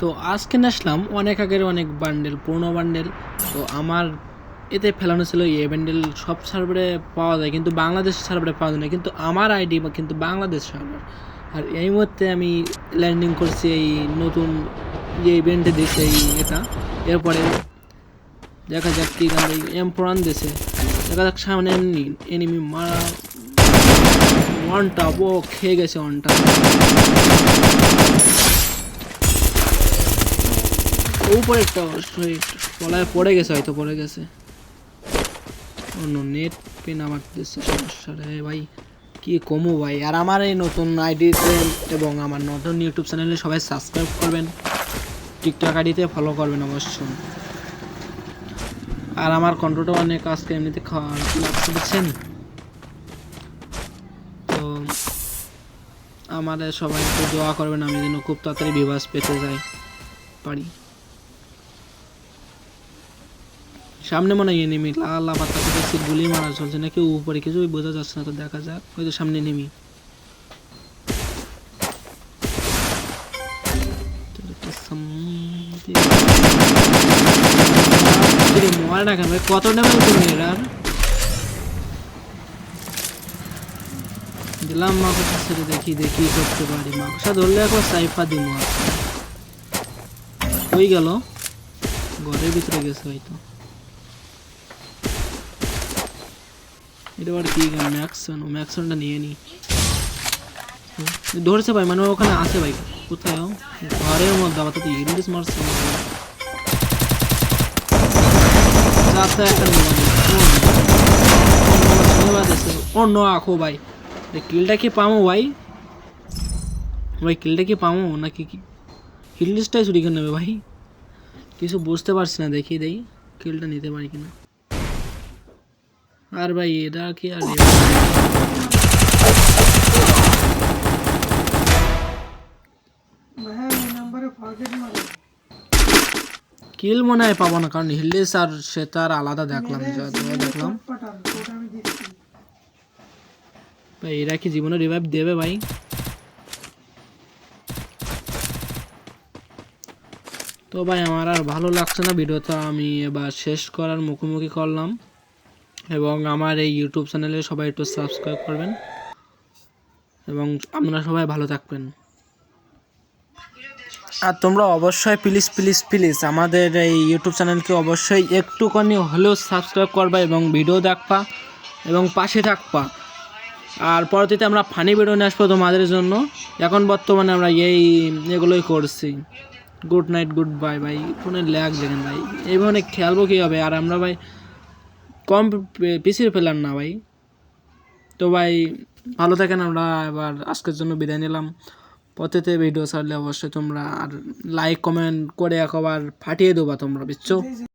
তো আজকে আসলাম অনেক আগের অনেক বান্ডেল পুরনো বান্ডেল তো আমার এতে ফেলানো ছিল এ বান্ডেল সব সার্ভারে পাওয়া যায়, কিন্তু বাংলাদেশ সার্ভারে পাওয়া যায় না। কিন্তু আমার আইডি বা কিন্তু বাংলাদেশ সার্ভার আর এই মুহূর্তে আমি ল্যান্ডিং করছি এই নতুন যে ইভেন্টে দিয়েছে এই এটা। এরপরে দেখা যাক কি গান এম পুরান দিয়েছে। দেখা যাক সামনে এমনি এনিমি মারা ওয়ানটা ও খেয়ে গেছে ওয়ানটা উপরে একটা পলায় পড়ে গেছে হয়তো, পড়ে গেছে। অন্য নেট পেন আমার দিচ্ছে, সমস্যা রে ভাই। কি কমু ভাই? আর আমার এই নতুন আইডিতে এবং আমার নতুন ইউটিউব চ্যানেলে সবাই সাবস্ক্রাইব করবেন। টিকটক আইডিতে ফলো করবেন অবশ্যই আর আমার কন্ট্রোলটা অনেক আজকে এমনিতে দেখছেন তো আমাদের সবাই একটু দোয়া করবেন, আমি যেন খুব তাড়াতাড়ি বিভাস পেতে যাই, পারি। সামনে মনে হয় এনিমি, লাল পাতা থেকে গুলি মারা চলছে, নাকি উপরে কিছু বোঝা যাচ্ছে না তো, দেখা যাক। হয়তো সামনে নেমি মরে না কেন ভাই? কত ড্যামেজ তুমি এরার দিলাম মাকসা ছেড়ে দেখি করতে পারি ধরলে এখন ঘরের ভিতরে গেছে হয়তো। এটা আবার কি গান ম্যাক্সন ও ম্যাক্সনটা নিয়ে নি হুম, ধরেছে ভাই মানে ও ওখানে আছে ভাই কোথায় ও? ঘরের মধ্যে আবার তো ইংলিশ মারছে যাতে একটা অন্য আঁকো ভাই কিলটা কি পামো ভাই ভাই কিলটা কি পামো নাকি কি কিল লিস্টটাই চুরি করে নেবে ভাই কিছু বুঝতে পারছি না দেখি দেই কিলটা নিতে পারি কিনা আর ভাই এটা কি আর কিল মনে হয় পাবো না কারণ হিলিস আর সে তার আলাদা দেখলাম দেখলাম। ভাই এরা কি জীবনে রিভাইভ দেবে ভাই? তো ভাই আমার আর ভালো লাগছে না ভিডিওটা আমি এবার শেষ করার মুখোমুখি করলাম। এবং আমার এই ইউটিউব চ্যানেলে সবাই একটু সাবস্ক্রাইব করবেন। এবং আপনারা সবাই ভালো থাকবেন। আর তোমরা অবশ্যই প্লিজ প্লিজ প্লিজ আমাদের এই ইউটিউব চ্যানেলকে অবশ্যই একটুখানি হলেও সাবস্ক্রাইব করবা এবং ভিডিও দেখবা এবং পাশে থাকবা। আর পরবর্তীতে আমরা ফানি ভিডিও নিয়ে আসব তোমাদের জন্য। এখন বর্তমানে আমরা এই এগুলোই করছি। গুড নাইট গুড বাই ভাই ফোনে ল্যাগ দেখেন ভাই। এইভাবে খেলব কী হবে? আর আমরা ভাই কম পিছিয়ে ফেলার না ভাই। তো ভাই, ভালো থাকেন আমরা। এবার আজকের জন্য বিদায় নিলাম। পথেতে ভিডিও ছাড়লে অবশ্যই তোমরা আর লাইক কমেন্ট করে একবার ফাটিয়ে দেবা তোমরা, বুঝছ?